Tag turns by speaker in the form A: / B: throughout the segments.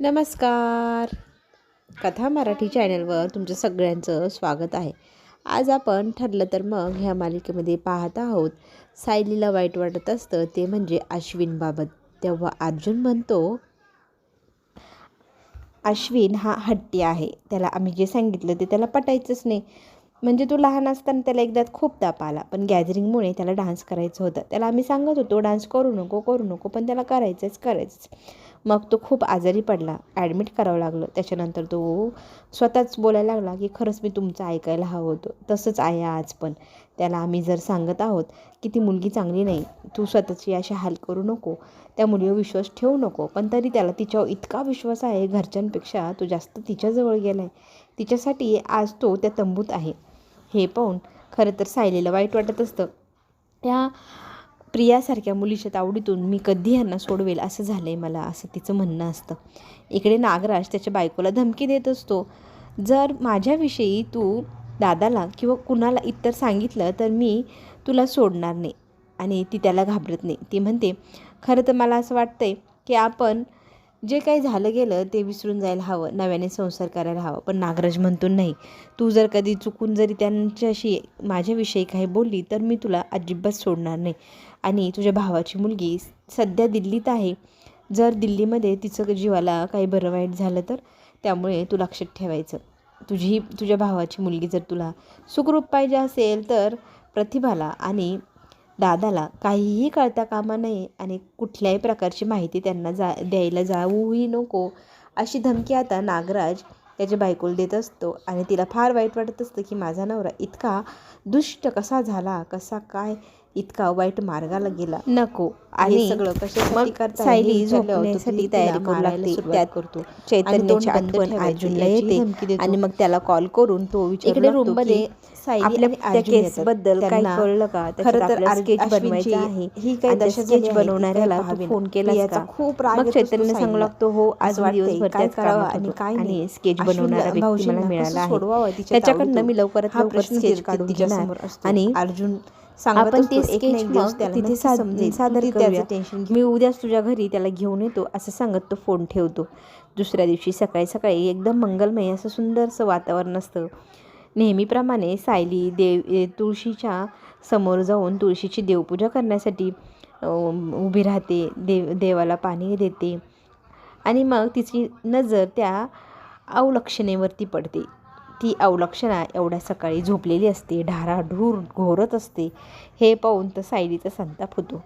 A: नमस्कार. कथा मराठी चॅनलवर तुमचं सगळ्यांचं स्वागत आहे. आज आपण ठरलं तर मग ह्या मालिकेमध्ये पाहत आहोत सायलीला वाईट वाटत असतं ते म्हणजे अश्विनबाबत. तेव्हा अर्जुन म्हणतो अश्विन हा हट्टी आहे. त्याला आम्ही जे सांगितलं ते त्याला पटायचंच नाही. म्हणजे तो लहान असताना त्याला एकदा खूप ताप आला. पण गॅदरिंगमुळे त्याला डान्स करायचं होतं. त्याला आम्ही सांगत होतो डान्स करू नको करू नको पण त्याला करायचंच करायचंच. मग तो खूप आजारी पडला. ॲडमिट करावं लागलं. त्याच्यानंतर तो स्वतःच बोलायला लागला की खरंच मी तुमचं ऐकायला हवं होतं. तसंच आहे आज पण. त्याला आम्ही जर सांगत आहोत की ती मुलगी चांगली नाही तू स्वतःची अशी हाल करू नको. त्या मुलीवर विश्वास ठेवू नको. पण तरी त्याला तिच्यावर इतका विश्वास आहे घरच्यांपेक्षा तो जास्त तिच्याजवळ गेला आहे तिच्यासाठी आज तो त्या तंबूत आहे. हे पाहून खरं तर सायलीला वाईट वाटत असतं. त्या प्रियासारख्या मुलीच्या तावडीतून मी कधी यांना सोडवेल असं झालं आहे मला असं तिचं म्हणणं असतं. इकडे नागराज त्याच्या बायकोला धमकी देत असतो. जर माझ्याविषयी तू दादाला किंवा कुणाला इतर सांगितलं तर मी तुला सोडणार नाही आणि ती त्याला घाबरत नाही. ती म्हणते खरं तर मला असं वाटतंय की आपण जे काही झालं गेलं ते विसरून जायला हवं. नव्याने संसार करायला हवं. पण नागराज म्हणतो नाही. तू जर कधी चुकून जरी त्यांच्याशी माझ्याविषयी काही बोलली तर मी तुला अजिबात सोडणार नाही. आणि तुझ्या भावाची मुलगी सध्या दिल्लीत आहे. जर दिल्लीमध्ये तिचं जीवाला काही बरं वाईट झालं तर त्यामुळे तू लक्षात ठेवायचं. तुझी तुझ्या भावाची मुलगी जर तुला सुखरूप पाहिजे असेल तर प्रतिभाला आणि दादाला काहीही कळता कामा नये आणि कुठल्याही प्रकारची माहिती त्यांना जा द्यायला जाऊही नको अशी धमकी आता नागराज त्याच्या बायकोला देत असतो. आणि तिला फार वाईट वाटत असतं की माझा नवरा इतका दुष्ट कसा झाला कसा काय इतका वाईट मार्गाला गेला. नको. आणि सगळं कशासाठी करता सायली झोपण्यासाठी तयारी करू लागते. त्यात करतो. चैतन्याची आठवण अर्जुनला येते आणि मग त्याला कॉल करून तो इकडे रूममध्ये आपल्या त्या केस बद्दल काही कळलं का? खरं तर स्केच बनवायचं आहे. ही काही स्केच बनवणाऱ्याला फोन केला याचा खूप चैतन्य सांगू लागतो हो आज दिवसभर काय करावं? आणि काय नाही. स्केच बनवणारा व्यक्ती मला मिळाला आहे. त्याच्याकडनं मी लवकरात लवकर स्केच काढून घेणार. आणि अर्जुन आपण ते स्केच मग तिथे सादर करूया? मी उद्याच तुझ्या घरी त्याला घेऊन येतो असं सांगत तो फोन ठेवतो. दुसऱ्या दिवशी सकाळी सकाळी एकदम मंगलमय असं सुंदरसं वातावरण असतं. नेहमीप्रमाणे सायली देव तुळशीच्या समोर जाऊन तुळशीची देवपूजा करण्यासाठी उभी राहते देव देवाला पाणी देते. आणि मग तिची नजर त्या अवलक्षणेवरती पडते. ती अवलक्षणा एवढ्या सकाळी झोपलेली असते. ढाराढूर घोरत असते. हे पाहून तर सायलीचा संताप होतो.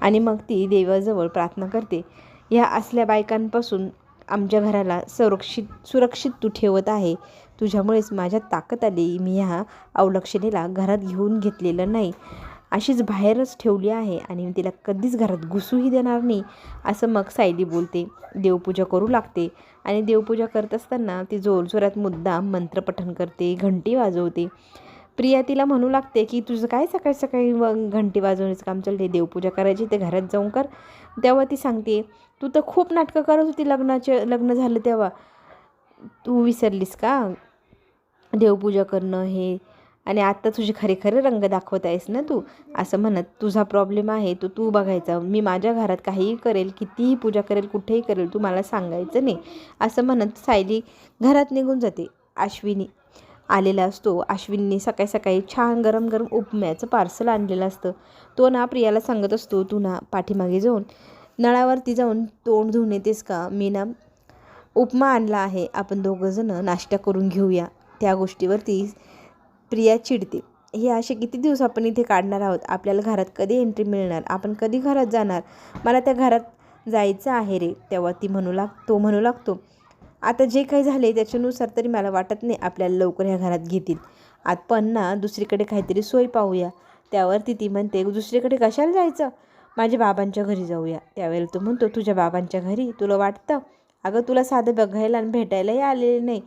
A: आणि मग ती देवाजवळ प्रार्थना करते. ह्या असल्या बायकांपासून आमच्या घराला संरक्षित सुरक्षित तू ठेवत आहे. तुझ्यामुळेच माझ्यात ताकद आली. मी ह्या अवलक्षणेला घरात घेऊन घेतलेलं नाही. अशीच बाहेरच ठेवली आहे आणि मी तिला कधीच घरात घुसूही देणार नाही असं मग सायली बोलते. देवपूजा करू लागते आणि देवपूजा करत असताना ती जोरजोरात मुद्दाम मंत्रपठण करते घंटी वाजवते. प्रिया तिला म्हणू लागते की तुझं काय सकाळी सकाळी घंटी वाजवण्याचं काम चालते देवपूजा करायची ते घरात जाऊन कर. तेव्हा ती सांगते तू तर खूप नाटकं करत होती लग्नाचे लग्न झालं तेव्हा. तू विसरलीस का? देवपूजा करणं हे आणि आत्ता तुझे खरे खरे रंग दाखवत आहेस ना तू? असं म्हणत तुझा प्रॉब्लेम आहे तो तू बघायचा. मी माझ्या घरात काहीही करेल कितीही पूजा करेल कुठेही करेल तू मला सांगायचं नाही. असं म्हणत सायली घरात निघून जाते. अश्विनी आलेला असतो. अश्विनीने सकाळी सकाळी छान गरम गरम उपम्याचं पार्सल आणलेलं असतं. तो ना प्रियाला सांगत असतो तू ना पाठीमागे जाऊन नळावरती जाऊन तोंड धुवून येतेस का? मी ना उपमा आणला आहे. आपण दोघंजणं नाश्ता करून घेऊया. त्या गोष्टीवरती प्रिया चिडते. हे असे किती दिवस आपण इथे काढणार आहोत? आपल्याला घरात कधी एंट्री मिळणार? आपण कधी घरात जाणार? मला त्या घरात जायचं आहे रे तेव्हा ती म्हणू लाग तो म्हणू लागतो. आता जे काही झाले त्याच्यानुसार तरी मला वाटत नाही आपल्याला लवकर ह्या घरात घेतील. आपण ना दुसरीकडे काहीतरी सोय पाहूया. त्यावरती ती म्हणते दुसरीकडे कशाला जायचं? माझ्या बाबांच्या घरी जाऊया. त्यावेळेला तो म्हणतो तुझ्या बाबांच्या घरी? तुला वाटतं? अगं तुला साधं बघायला आणि भेटायलाही आलेले नाही.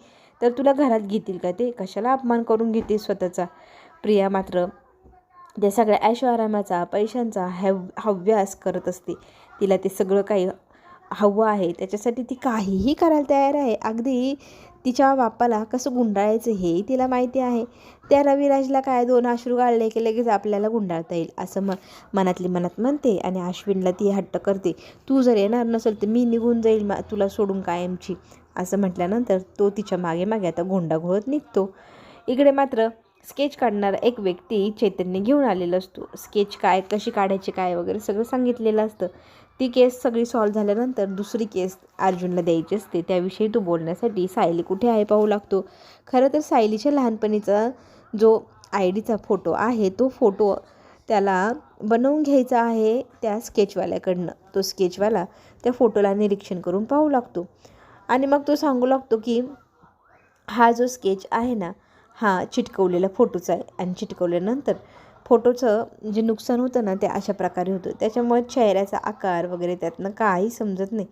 A: तर तुला घरात घेतील का ते? कशाला अपमान करून घेते स्वतःचा? प्रिया मात्र त्या सगळ्या ऐशो आरामाचा पैशांचा हॅव हव्यास करत असते. तिला ते सगळं काही हवं आहे त्याच्यासाठी ती काहीही करायला तयार आहे. अगदी तिच्या बापाला कसं गुंडाळायचं हेही तिला माहिती आहे. त्या रविराजला काय दोन अश्रू गाळले की लगेच आपल्याला गुंडाळता येईल असं म मनातली मनात म्हणते आणि अश्विनला ती हट्ट करते. तू जर येणार नसेल तर मी निघून जाईल मा तुला सोडून कायमची असं म्हटल्यानंतर तो तिच्यामागे मागे आता गोंडाघोळत निघतो. इकडे मात्र स्केच काढणारा एक व्यक्ती चैतन्य घेऊन आलेला असतो. स्केच काय कशी काढायची काय वगैरे सगळं सांगितलेलं असतं. ती केस सगळी सॉल्व्ह झाल्यानंतर दुसरी केस अर्जुनला द्यायची असते. त्याविषयी तो बोलण्यासाठी सायली कुठे आहे पाहू लागतो. खरं तर सायलीच्या लहानपणीचा जो आय डीचा फोटो आहे तो फोटो त्याला बनवून घ्यायचा आहे त्या स्केचवाल्याकडनं. तो स्केचवाला त्या फोटोला निरीक्षण करून पाहू लागतो. आणि मग तो सांगू लागतो की हा जो स्केच आहे ना हा चिटकवलेला फोटोचा आहे. आणि चिटकवल्यानंतर फोटोचं जे नुकसान होतं ना ते अशा प्रकारे होतं. त्याच्यामुळे चेहऱ्याचा आकार वगैरे त्यातनं काही समजत नाही.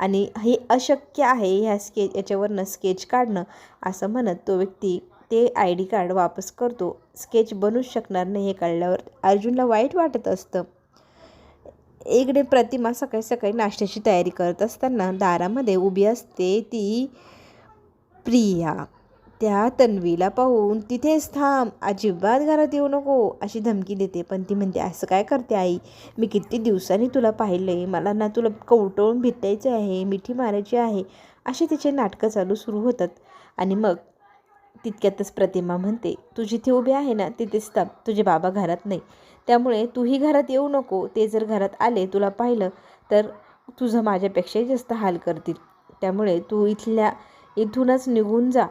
A: आणि हे अशक्य आहे ह्या स्केच याच्यावरनं स्केच काढणं असं म्हणत तो व्यक्ती ते आय डी कार्ड वापस करतो. स्केच बनूच शकणार नाही हे काढल्यावर अर्जुनला वाईट वाटत असतं. इकडे प्रतिमा सकाळी सकाळी नाश्त्याची तयारी करत असताना दारामध्ये उभी असते ती प्रिया. त्या तन्वीला पाहून तिथेच थांब अजिबात घरात येऊ नको अशी धमकी देते. पण ती म्हणते असं काय करते आई? मी किती दिवसांनी तुला पाहिलं आहे मला ना तुला कवटळून भेटायचं आहे मिठी मारायची आहे. असे तिचे नाटकं चालू सुरू होतात. आणि मग तितक्यातच प्रतिमा म्हणते तू जिथे उभी आहे ना तिथेच थांब. तुझे बाबा घरात नाही. त्यामुळे तूही घरात येऊ नको. ते जर घरात आले तुला पाहिलं तर तुझं माझ्यापेक्षाही जास्त हाल करतील. त्यामुळे तू इथल्या इथूनच निघून जा.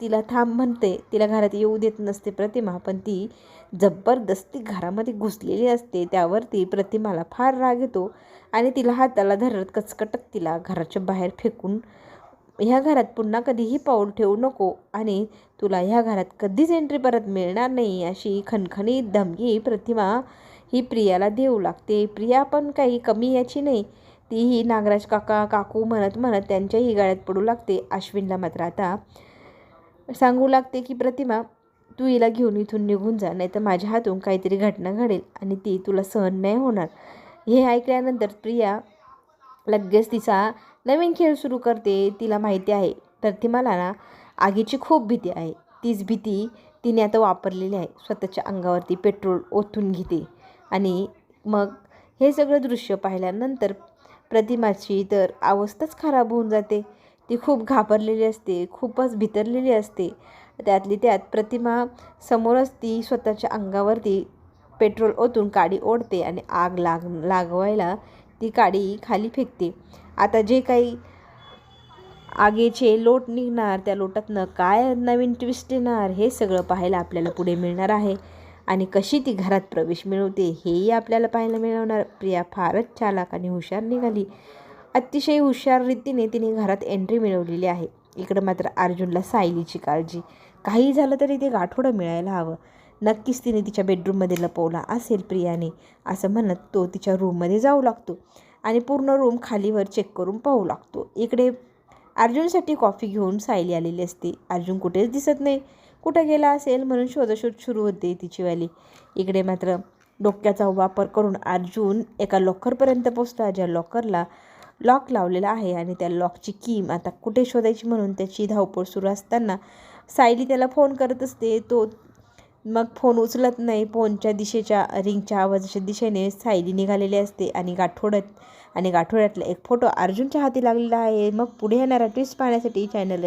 A: तिला थांब म्हणते. तिला घरात येऊ देत नसते प्रतिमा पण ती जबरदस्ती घरामध्ये घुसलेली असते. त्यावरती प्रतिमाला फार राग येतो आणि तिला हाताला धरत कचकटत तिला घराच्या बाहेर फेकून ह्या घरात पुन्हा कधीही पाऊल ठेवू नको आणि तुला ह्या घरात कधीच एंट्री परत मिळणार नाही अशी खणखणीत धमकी प्रतिमा ही प्रियाला देऊ लागते. प्रिया पण काही कमी याची नाही. तीही नागराज काका काकू म्हणत म्हणत त्यांच्याही गाळ्यात पडू लागते. अश्विनला मात्र आता सांगू लागते की प्रतिमा तू हिला घेऊन इथून निघून जा नाही तर माझ्या हातून काहीतरी घटना घडेल आणि ती तुला सहन नाही होणार. हे ऐकल्यानंतर प्रिया लगेच तिचा नवीन खेळ सुरू करते तिला माहिती आहे. तर ती मला ना आगीची खूप भीती आहे. तीच भीती तिने आता वापरलेली आहे. स्वतःच्या अंगावरती पेट्रोल ओतून घेते आणि मग हे सगळं दृश्य पाहिल्यानंतर प्रतिमाची तर अवस्थाच खराब होऊन जाते. ती खूप घाबरलेली असते खूपच भितरलेली असते. त्यातली त्यात प्रतिमा समोरच ती स्वतःच्या अंगावरती पेट्रोल ओतून काडी ओढते आणि आग लाग लागवायला ती काडी खाली फेकते. आता जे काही आगीचे लोट निघणार त्या लोटातनं काय नवीन ट्विस्ट येणार हे सगळं पाहायला आपल्याला पुढे मिळणार आहे. आणि कशी ती घरात प्रवेश मिळवते हेही आपल्याला पाहायला मिळवणार. प्रिया फारच चालाक आणि हुशार निघाली. अतिशय हुशार रीतीने तिने घरात एंट्री मिळवलेली आहे. इकडं मात्र अर्जुनला सायलीची काळजी. काही झालं तरी ते गाठोडं मिळायला हवं. नक्कीच तिने तिच्या बेडरूममध्ये लपवला असेल प्रियाने असं म्हणत तो तिच्या रूममध्ये जाऊ लागतो आणि पूर्ण रूम खालीवर चेक करून पाहू लागतो. इकडे अर्जुनसाठी कॉफी घेऊन सायली आलेली असते. अर्जुन कुठेच दिसत नाही. कुठं गेला असेल म्हणून शोधशोध सुरू होते तिचीवाली इकडे मात्र डोक्याचा वापर करून अर्जुन एका लॉकरपर्यंत पोचला ज्या लॉकरला लॉक लावलेला आहे आणि त्या लॉकची कीम आता कुठे शोधायची म्हणून त्याची धावपळ सुरू असताना सायली त्याला फोन करत असते. तो मग फोन उचलत नाही. फोनच्या दिशेच्या रिंगच्या आवाजाच्या दिशेने सायली निघालेली असते आणि गाठोड्यात आणि गाठोड्यातला एक फोटो अर्जुनच्या हाती लागलेला आहे. मग पुढे येणारा ट्विस्ट पाहण्यासाठी चॅनल